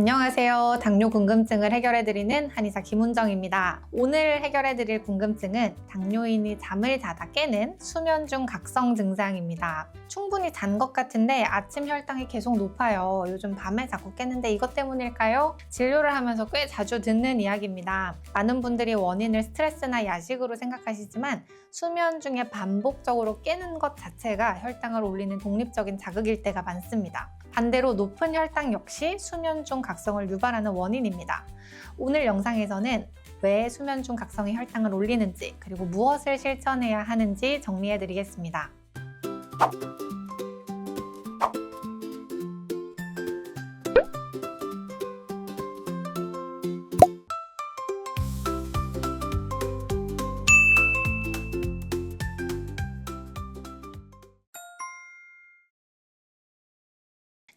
안녕하세요. 당뇨 궁금증을 해결해드리는 한의사 김훈정입니다. 오늘 해결해드릴 궁금증은 당뇨인이 잠을 자다 깨는 수면 중 각성 증상입니다. 충분히 잔 것 같은데 아침 혈당이 계속 높아요. 요즘 밤에 자꾸 깨는데 이것 때문일까요? 진료를 하면서 꽤 자주 듣는 이야기입니다. 많은 분들이 원인을 스트레스나 야식으로 생각하시지만 수면 중에 반복적으로 깨는 것 자체가 혈당을 올리는 독립적인 자극일 때가 많습니다. 반대로 높은 혈당 역시 수면 중 각성을 유발하는 원인입니다. 오늘 영상에서는 왜 수면 중 각성이 혈당을 올리는지 그리고 무엇을 실천해야 하는지 정리해 드리겠습니다.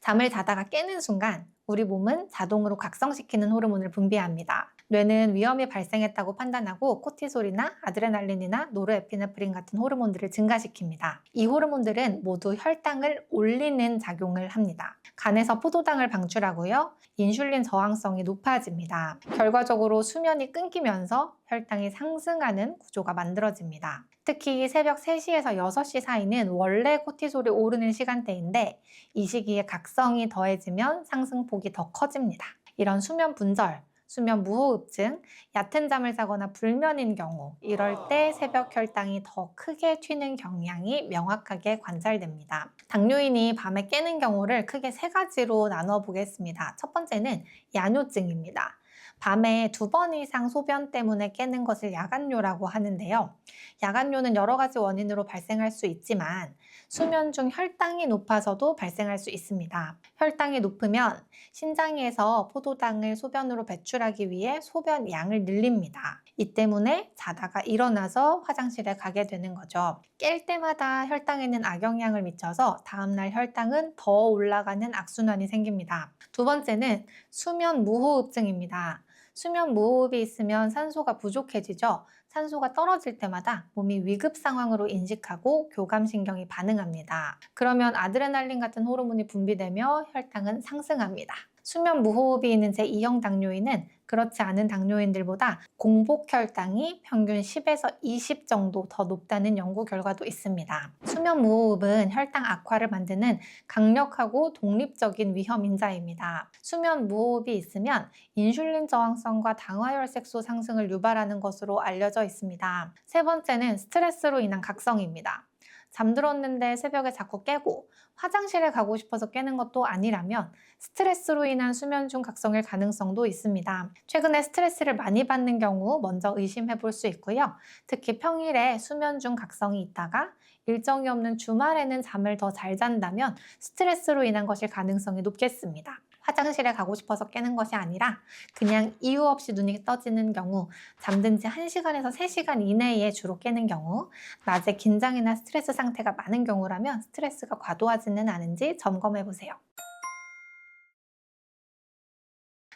잠을 자다가 깨는 순간 우리 몸은 자동으로 각성시키는 호르몬을 분비합니다. 뇌는 위험이 발생했다고 판단하고 코티솔이나 아드레날린이나 노르에피네프린 같은 호르몬들을 증가시킵니다. 이 호르몬들은 모두 혈당을 올리는 작용을 합니다. 간에서 포도당을 방출하고요. 인슐린 저항성이 높아집니다. 결과적으로 수면이 끊기면서 혈당이 상승하는 구조가 만들어집니다. 특히 새벽 3시에서 6시 사이는 원래 코티솔이 오르는 시간대인데 이 시기에 각성이 더해지면 상승폭이 더 커집니다. 이런 수면 분절, 수면 무호흡증, 얕은 잠을 자거나 불면인 경우 이럴 때 새벽 혈당이 더 크게 튀는 경향이 명확하게 관찰됩니다. 당뇨인이 밤에 깨는 경우를 크게 세 가지로 나눠 보겠습니다. 첫 번째는 야뇨증입니다. 밤에 두 번 이상 소변 때문에 깨는 것을 야간뇨라고 하는데요. 야간뇨는 여러 가지 원인으로 발생할 수 있지만 수면 중 혈당이 높아서도 발생할 수 있습니다. 혈당이 높으면 신장에서 포도당을 소변으로 배출하기 위해 소변 양을 늘립니다. 이 때문에 자다가 일어나서 화장실에 가게 되는 거죠. 깰 때마다 혈당에는 악영향을 미쳐서 다음날 혈당은 더 올라가는 악순환이 생깁니다. 두 번째는 수면 무호흡증입니다. 수면 무호흡이 있으면 산소가 부족해지죠. 산소가 떨어질 때마다 몸이 위급 상황으로 인식하고 교감신경이 반응합니다. 그러면 아드레날린 같은 호르몬이 분비되며 혈당은 상승합니다. 수면 무호흡이 있는 제2형 당뇨인은 그렇지 않은 당뇨인들보다 공복 혈당이 평균 10에서 20 정도 더 높다는 연구 결과도 있습니다. 수면 무호흡은 혈당 악화를 만드는 강력하고 독립적인 위험 인자입니다. 수면 무호흡이 있으면 인슐린 저항성과 당화혈색소 상승을 유발하는 것으로 알려져 있습니다. 세 번째는 스트레스로 인한 각성입니다. 잠들었는데 새벽에 자꾸 깨고 화장실에 가고 싶어서 깨는 것도 아니라면 스트레스로 인한 수면 중 각성일 가능성도 있습니다. 최근에 스트레스를 많이 받는 경우 먼저 의심해 볼 수 있고요. 특히 평일에 수면 중 각성이 있다가 일정이 없는 주말에는 잠을 더 잘 잔다면 스트레스로 인한 것일 가능성이 높겠습니다. 화장실에 가고 싶어서 깨는 것이 아니라 그냥 이유 없이 눈이 떠지는 경우, 잠든 지 1시간에서 3시간 이내에 주로 깨는 경우, 낮에 긴장이나 스트레스 상태가 많은 경우라면 스트레스가 과도하지는 않은지 점검해 보세요.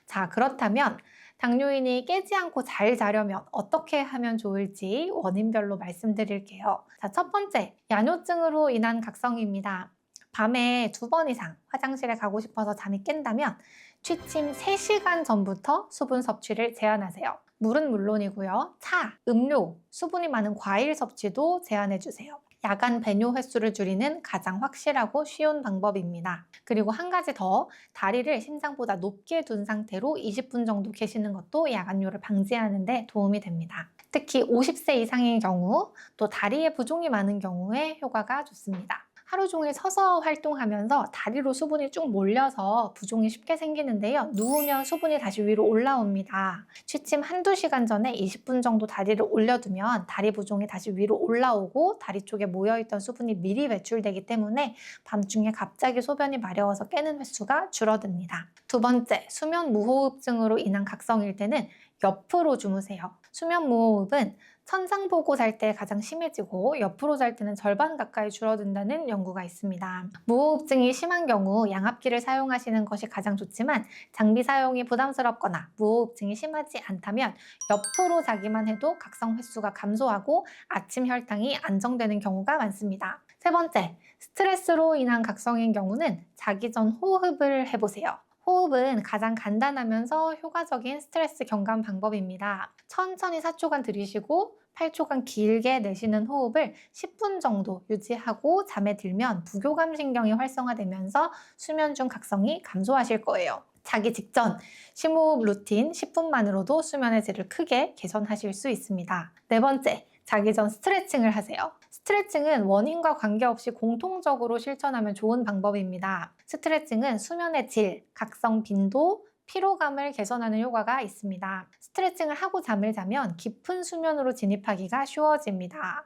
자, 그렇다면 당뇨인이 깨지 않고 잘 자려면 어떻게 하면 좋을지 원인별로 말씀드릴게요. 자, 첫 번째, 야뇨증으로 인한 각성입니다. 밤에 두 번 이상 화장실에 가고 싶어서 잠이 깬다면 취침 3시간 전부터 수분 섭취를 제한하세요. 물은 물론이고요. 차, 음료, 수분이 많은 과일 섭취도 제한해 주세요. 야간 배뇨 횟수를 줄이는 가장 확실하고 쉬운 방법입니다. 그리고 한 가지 더 다리를 심장보다 높게 둔 상태로 20분 정도 계시는 것도 야간뇨를 방지하는 데 도움이 됩니다. 특히 50세 이상인 경우 또 다리에 부종이 많은 경우에 효과가 좋습니다. 하루 종일 서서 활동하면서 다리로 수분이 쭉 몰려서 부종이 쉽게 생기는데요. 누우면 수분이 다시 위로 올라옵니다. 취침 한두 시간 전에 20분 정도 다리를 올려두면 다리 부종이 다시 위로 올라오고 다리 쪽에 모여있던 수분이 미리 배출되기 때문에 밤중에 갑자기 소변이 마려워서 깨는 횟수가 줄어듭니다. 두 번째, 수면 무호흡증으로 인한 각성일 때는 옆으로 주무세요. 수면 무호흡은 천장 보고 잘 때 가장 심해지고 옆으로 잘 때는 절반 가까이 줄어든다는 연구가 있습니다. 무호흡증이 심한 경우 양압기를 사용하시는 것이 가장 좋지만 장비 사용이 부담스럽거나 무호흡증이 심하지 않다면 옆으로 자기만 해도 각성 횟수가 감소하고 아침 혈당이 안정되는 경우가 많습니다. 세 번째, 스트레스로 인한 각성인 경우는 자기 전 호흡을 해보세요. 호흡은 가장 간단하면서 효과적인 스트레스 경감 방법입니다. 천천히 4초간 들이쉬고 8초간 길게 내쉬는 호흡을 10분 정도 유지하고 잠에 들면 부교감 신경이 활성화되면서 수면 중 각성이 감소하실 거예요. 자기 직전 심호흡 루틴 10분만으로도 수면의 질을 크게 개선하실 수 있습니다. 네 번째, 자기 전 스트레칭을 하세요. 스트레칭은 원인과 관계없이 공통적으로 실천하면 좋은 방법입니다. 스트레칭은 수면의 질, 각성 빈도, 피로감을 개선하는 효과가 있습니다. 스트레칭을 하고 잠을 자면 깊은 수면으로 진입하기가 쉬워집니다.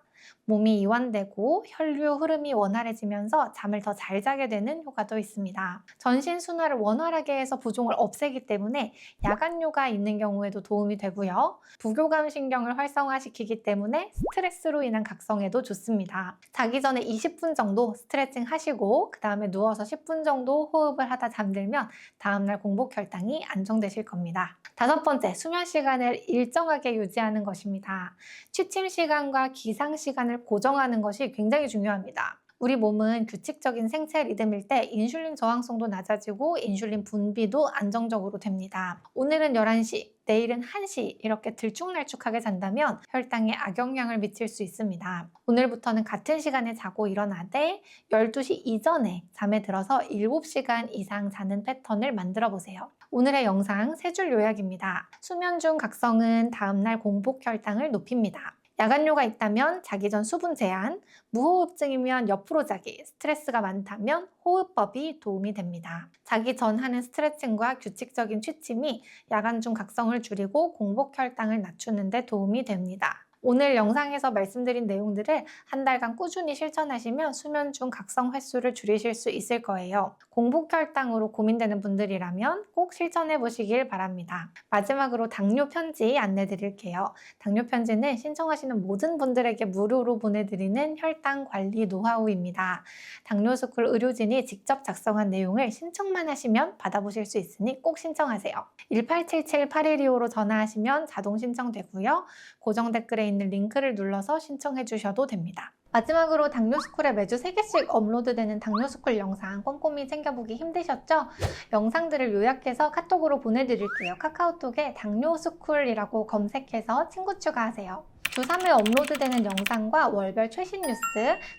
몸이 이완되고 혈류 흐름이 원활해지면서 잠을 더 잘 자게 되는 효과도 있습니다. 전신 순환을 원활하게 해서 부종을 없애기 때문에 야간 요가 있는 경우에도 도움이 되고요. 부교감 신경을 활성화시키기 때문에 스트레스로 인한 각성에도 좋습니다. 자기 전에 20분 정도 스트레칭 하시고 그 다음에 누워서 10분 정도 호흡을 하다 잠들면 다음날 공복 혈당이 안정되실 겁니다. 다섯 번째, 수면 시간을 일정하게 유지하는 것입니다. 취침 시간과 기상 시간을 고정하는 것이 굉장히 중요합니다. 우리 몸은 규칙적인 생체 리듬일 때 인슐린 저항성도 낮아지고 인슐린 분비도 안정적으로 됩니다. 오늘은 11시, 내일은 1시 이렇게 들쭉날쭉하게 잔다면 혈당에 악영향을 미칠 수 있습니다. 오늘부터는 같은 시간에 자고 일어나되 12시 이전에 잠에 들어서 7시간 이상 자는 패턴을 만들어 보세요. 오늘의 영상 세 줄 요약입니다. 수면 중 각성은 다음날 공복 혈당을 높입니다. 야간요가 있다면 자기 전 수분 제한, 무호흡증이면 옆으로 자기, 스트레스가 많다면 호흡법이 도움이 됩니다. 자기 전 하는 스트레칭과 규칙적인 취침이 야간 중 각성을 줄이고 공복 혈당을 낮추는 데 도움이 됩니다. 오늘 영상에서 말씀드린 내용들을 한 달간 꾸준히 실천하시면 수면 중 각성 횟수를 줄이실 수 있을 거예요. 공복 혈당으로 고민되는 분들이라면 꼭 실천해 보시길 바랍니다. 마지막으로 당뇨 편지 안내 드릴게요. 당뇨 편지는 신청하시는 모든 분들에게 무료로 보내드리는 혈당 관리 노하우입니다. 당뇨스쿨 의료진이 직접 작성한 내용을 신청만 하시면 받아보실 수 있으니 꼭 신청하세요. 1877-8125로 전화하시면 자동 신청되고요. 고정 댓글에 있는 링크를 눌러서 신청해 주셔도 됩니다. 마지막으로 당뇨스쿨에 매주 3개씩 업로드되는 당뇨스쿨 영상 꼼꼼히 챙겨보기 힘드셨죠? 영상들을 요약해서 카톡으로 보내드릴게요. 카카오톡에 당뇨스쿨이라고 검색해서 친구 추가하세요. 주 3회 업로드되는 영상과 월별 최신 뉴스,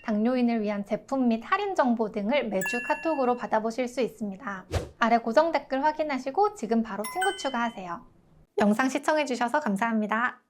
당뇨인을 위한 제품 및 할인 정보 등을 매주 카톡으로 받아보실 수 있습니다. 아래 고정 댓글 확인하시고 지금 바로 친구 추가하세요. 영상 시청해주셔서 감사합니다.